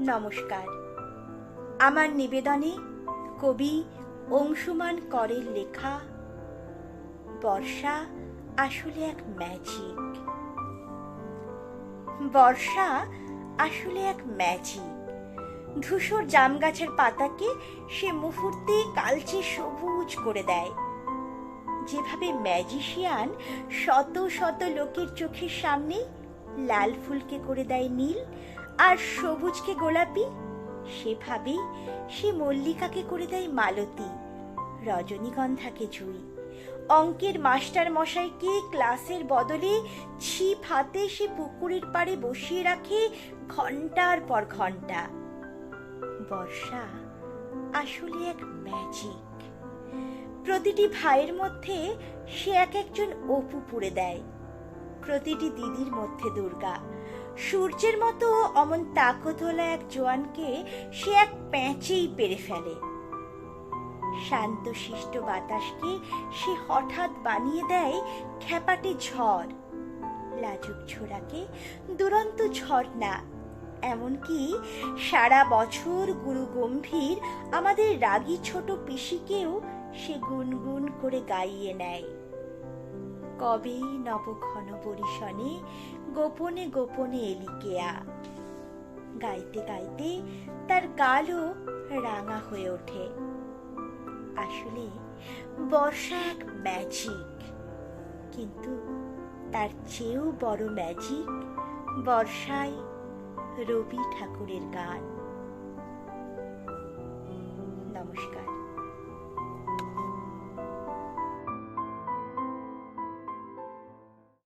নমস্কার। আমার নিবেদনে কবি অংশুমান করের লেখা, বর্ষা আসলে এক ম্যাজিক বর্ষা আসলে এক ম্যাজিক ধূসর জাম গাছের পাতাকে সে মুহূর্তে কালচে সবুজ করে দেয়। যেভাবে ম্যাজিশিয়ান শত শত লোকের চোখের সামনে লাল ফুলকে করে দেয় নীল আর সবুজকে গোলাপি, সেভাবেই সে মল্লিকাকে করে দেয় মালতী, রজনীগন্ধাকে জুই অঙ্কের মাস্টার মশাইকে ক্লাসের বদলে ছিপ হাতে সে পুকুরের পাড়ে বসিয়ে রাখে ঘণ্টার পর ঘণ্টা বর্ষা আসলে এক ম্যাজিক প্রতিটি ভাইয়ের মধ্যে সে এক একজন অপু পুড়ে দেয়। প্রতিটি দিদির মধ্যে দুর্গা। সূর্যের মতো অমন তাকতলা এক জোয়ানকে সে এক প্যাঁচেই পেরে ফেলে। শান্ত শিষ্ট বাতাসকে সে হঠাৎ বানিয়ে দেয় খ্যাপাটে ঝড়। লাজুক ছোড়াকে দুরন্ত ঝর্ণা, এমনকি সারা বছর গুরু গম্ভীর আমাদের রাগী ছোট পিসিকেও সে গুনগুন করে গাইয়ে নেয়। কবেই নবঘন পরিশনে গোপনে গোপনে এলি কেয়া গাইতে গাইতে তার গালও রাঙা হয়ে ওঠে। আসলে বর্ষা এক ম্যাজিক কিন্তু তার চেয়েও বড় ম্যাজিক বর্ষায় রবি ঠাকুরের গান। নমস্কার।